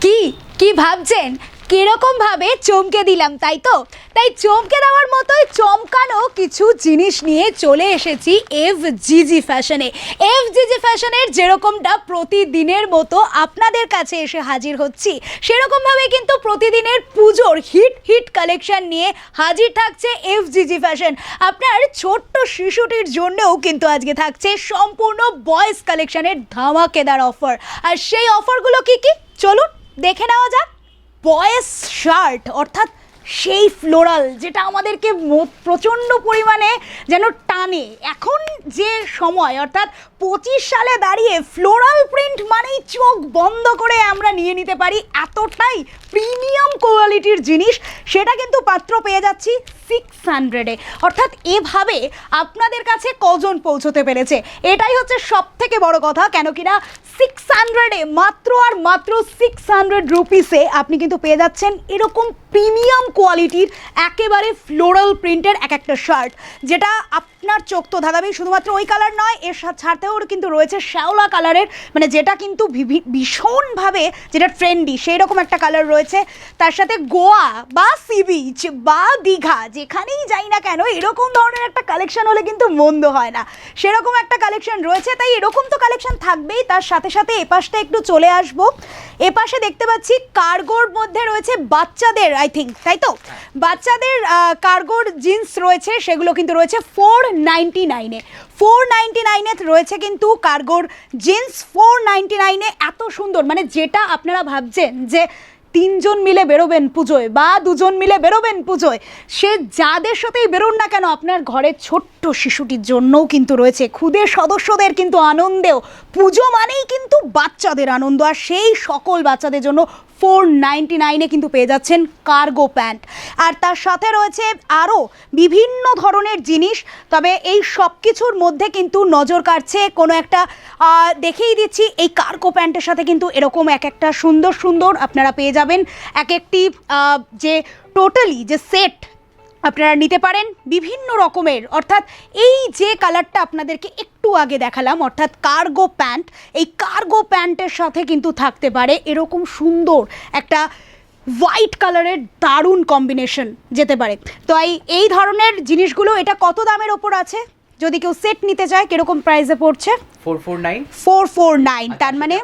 কি কি ভাবছেন? কীরকম ভাবে চমকে দিলাম, তাই তো? তাই চমকে দেওয়ার মতোই চমকানো কিছু জিনিস নিয়ে চলে এসেছি এফ জিজি ফ্যাশনে এফ জিজি ফ্যাশনের যেরকমটা প্রতিদিনের মতো আপনাদের কাছে এসে হাজির হচ্ছি সেরকমভাবে কিন্তু প্রতিদিনের পুজোর হিট হিট কালেকশন নিয়ে হাজির থাকছে এফ জিজি ফ্যাশন আপনার ছোট্ট শিশুটির জন্যও কিন্তু আজকে থাকছে সম্পূর্ণ বয়েজ কালেকশনের ধামাকেদার অফার আর সেই অফারগুলো কি কি? চলুন। দেখে নেওয়া যাক। বয়েস শার্ট, অর্থাৎ সেই ফ্লোরাল, যেটা আমাদেরকে প্রচণ্ড পরিমাণে যেন টানে। এখন যে সময়, অর্থাৎ পঁচিশ সালে দাঁড়িয়ে ফ্লোরাল মানেই চোখ বন্ধ করে আমরা নিয়ে নিতে পারি এতটাই প্রিমিয়াম কোয়ালিটির জিনিস। সেটা কিন্তু পাত্র পেয়ে যাচ্ছি সিক্স হান্ড্রেডে অর্থাৎ এভাবে আপনাদের কাছে কজন পৌঁছতে পেরেছে? এটাই হচ্ছে সব থেকে বড় কথা, কেন কিনা সিক্স হান্ড্রেডে মাত্র আর মাত্র সিক্স হান্ড্রেড রুপিসে আপনি কিন্তু পেয়ে যাচ্ছেন এরকম প্রিমিয়াম কোয়ালিটির একেবারে ফ্লোরাল প্রিন্টের এক একটা শার্ট যেটা আপনার চোখ তো ধাঁধাবেই শুধুমাত্র ওই কালার নয়, এর ছাড়তেও কিন্তু রয়েছে শ্যাওলা কালারের মানে যেটা কিন্তু ভীষণভাবে যেটা ট্রেন্ডি সেই রকম একটা কালার রয়েছে। তার সাথে গোয়া বা সি বিচ বা দীঘা, যেখানেই যাই না কেন, এরকম ধরনের একটা কালেকশন হলে কিন্তু মন্দ হয় না। সেরকম একটা কালেকশন রয়েছে, তাই এরকম তো কালেকশন থাকবেই। তার সাথে সাথে এপাশটা একটু চলে আসব। এপাশে দেখতে পাচ্ছি কার্গোর মধ্যে রয়েছে বাচ্চাদের আই থিঙ্ক তাই তো? বাচ্চাদের কার্গোর জিন্স রয়েছে, সেগুলো কিন্তু রয়েছে ফোর নাইনটি নাইনে ফোর নাইনটি নাইনে রয়েছে কিন্তু কার্গোর জিন্স। ফোর নাইনটি নাইনে এত সুন্দর মানে যেটা আপনারা ভাবছেন যে তিনজন মিলে বেরোবেন পুজোয় বা দুজন মিলে বেরোবেন পুজোয়। সে যাদের সাথেই বেরোন না কেন, আপনার ঘরের ছোট্ট শিশুটির জন্যও কিন্তু রয়েছে। খুদের সদস্যদের কিন্তু আনন্দেও। পুজো মানেই কিন্তু বাচ্চাদের আনন্দ, আর সেই সকল বাচ্চাদের জন্য ফোর নাইনটি নাইনে কিন্তু পেয়ে যাচ্ছেন কার্গো প্যান্ট আর তার সাথে রয়েছে আরও বিভিন্ন ধরনের জিনিস, তবে এই সব কিছুর মধ্যে কিন্তু নজর কাটছে কোনো একটা দেখেই দিচ্ছি, এই কার্গো প্যান্টের সাথে কিন্তু এরকম এক একটা সুন্দর সুন্দর আপনারা পেয়ে যাবেন এক একটি যে টোটালি যে সেট আপনারা নিতে পারেন বিভিন্ন রকমের। অর্থাৎ এই যে কালারটা আপনাদেরকে একটু আগে দেখালাম, অর্থাৎ কার্গো প্যান্ট, এই কার্গো প্যান্টের সাথে কিন্তু থাকতে পারে এরকম সুন্দর একটা হোয়াইট কালারের দারুণ কম্বিনেশন যেতে পারে। তো এই এই ধরনের জিনিসগুলো, এটা কত দামের ওপর আছে? যদি কেউ সেট নিতে চায় কীরকম প্রাইসে পড়ছে? Four four nine four four nine তার মানে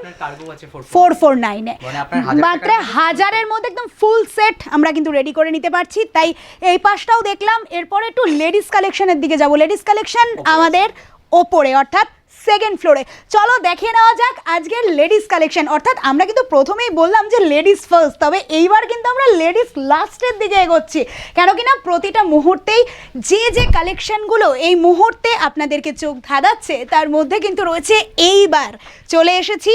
ফোর ফোর নাইনে মানে মাত্র হাজারের মধ্যে একদম ফুল সেট আমরা কিন্তু রেডি করে নিতে পারছি। তাই এই পাশটাও দেখলাম এরপরে একটু লেডিস কালেকশনের দিকে যাব। লেডিস কালেকশন আমাদের ওপরে অর্থাৎ সেকেন্ড ফ্লোরে চলো দেখে নেওয়া যাক আজকের লেডিস কালেকশন অর্থাৎ আমরা কিন্তু প্রথমেই বললাম যে লেডিস ফার্স্ট তবে এইবার কিন্তু আমরা লেডিস লাস্টের দিকে এগোচ্ছি। কেন কিনা প্রতিটা মুহূর্তেই যে যে কালেকশনগুলো এই মুহূর্তে আপনাদেরকে চোখ ধাঁধাচ্ছে, তার মধ্যে কিন্তু রয়েছে এইবার চলে এসেছি।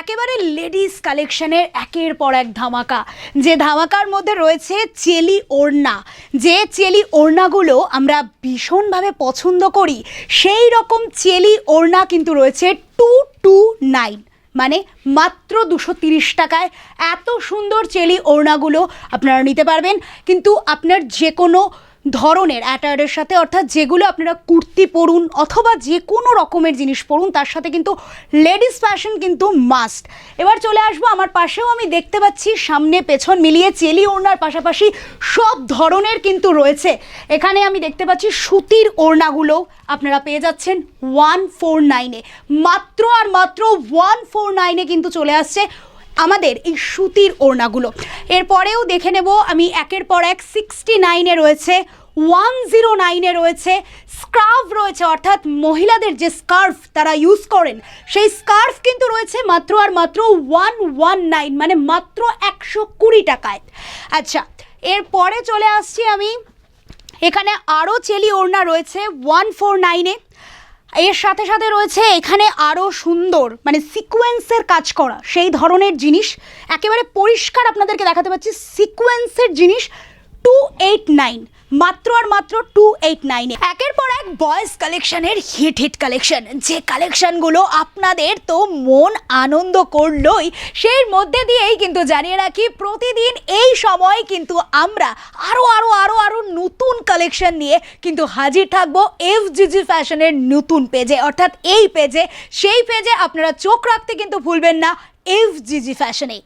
একেবারে লেডিস কালেকশনের একের পর এক ধামাকা। যে ধামাকার মধ্যে রয়েছে চেলি ওড়না। যে চেলি ওড়নাগুলো আমরা ভীষণভাবে পছন্দ করি, সেই রকম চেলি ওড়না কিন্তু রয়েছে টু টু নাইন মানে মাত্র দুশো তিরিশ টাকায়। এত সুন্দর চেলি ওড়নাগুলো আপনারা নিতে পারবেন। কিন্তু আপনার যে কোনো ধরনের অ্যাটায়ারের সাথে, অর্থাৎ যেগুলো আপনারা কুর্তি পরুন অথবা যে কোনো রকমের জিনিস পরুন, তার সাথে কিন্তু লেডিস ফ্যাশন কিন্তু মাস্ট এবার চলে আসব আমার পাশেও, আমি দেখতে পাচ্ছি সামনে পেছন মিলিয়ে চেলি ওড়নার পাশাপাশি সব ধরনের কিন্তু রয়েছে। এখানে আমি দেখতে পাচ্ছি সুতির ওড়নাগুলো আপনারা পেয়ে যাচ্ছেন ওয়ান ফোর নাইনে মাত্র আর মাত্র ওয়ান ফোর নাইনে কিন্তু চলে আসছে আমাদের এই সুতির ওড়নাগুলো। এরপরেও দেখে নেব আমি একের পর এক সিক্সটি নাইনে রয়েছে ওয়ান জিরো নাইনে রয়েছে স্কার্ফ রয়েছে, অর্থাৎ মহিলাদের যে স্কার্ফ তারা ইউজ করেন, সেই স্কার্ফ কিন্তু রয়েছে মাত্র আর মাত্র ওয়ান ওয়ান নাইন মানে মাত্র একশো কুড়ি টাকায়। আচ্ছা এরপরে চলে আসছি আমি, এখানে আরও চেলি ওড়না রয়েছে ওয়ান ফোর নাইনে এর সাথে সাথে রয়েছে এখানে আরও সুন্দর মানে সিকোয়েন্সের কাজ করা। সেই ধরনের জিনিস, একেবারে পরিষ্কার আপনাদেরকে দেখাতে পাচ্ছি। সিকোয়েন্সের জিনিস টু এইট নাইন মাত্র আর মাত্র টু এইট নাইনে একের পর এক বয়েজ কালেকশনের হিট হিট কালেকশন যে কালেকশনগুলো আপনাদের তো মন আনন্দ করলোই, সেই মধ্যে দিয়েই কিন্তু জানিয়ে রাখি, প্রতিদিন এই সময় কিন্তু আমরা আরও আরও আরও আরও নতুন কালেকশন নিয়ে কিন্তু হাজির থাকব এফ জিজি ফ্যাশনের নতুন পেজে অর্থাৎ এই পেজে সেই পেজে আপনারা চোখ রাখতে কিন্তু ভুলবেন না এফ জিজি ফ্যাশনে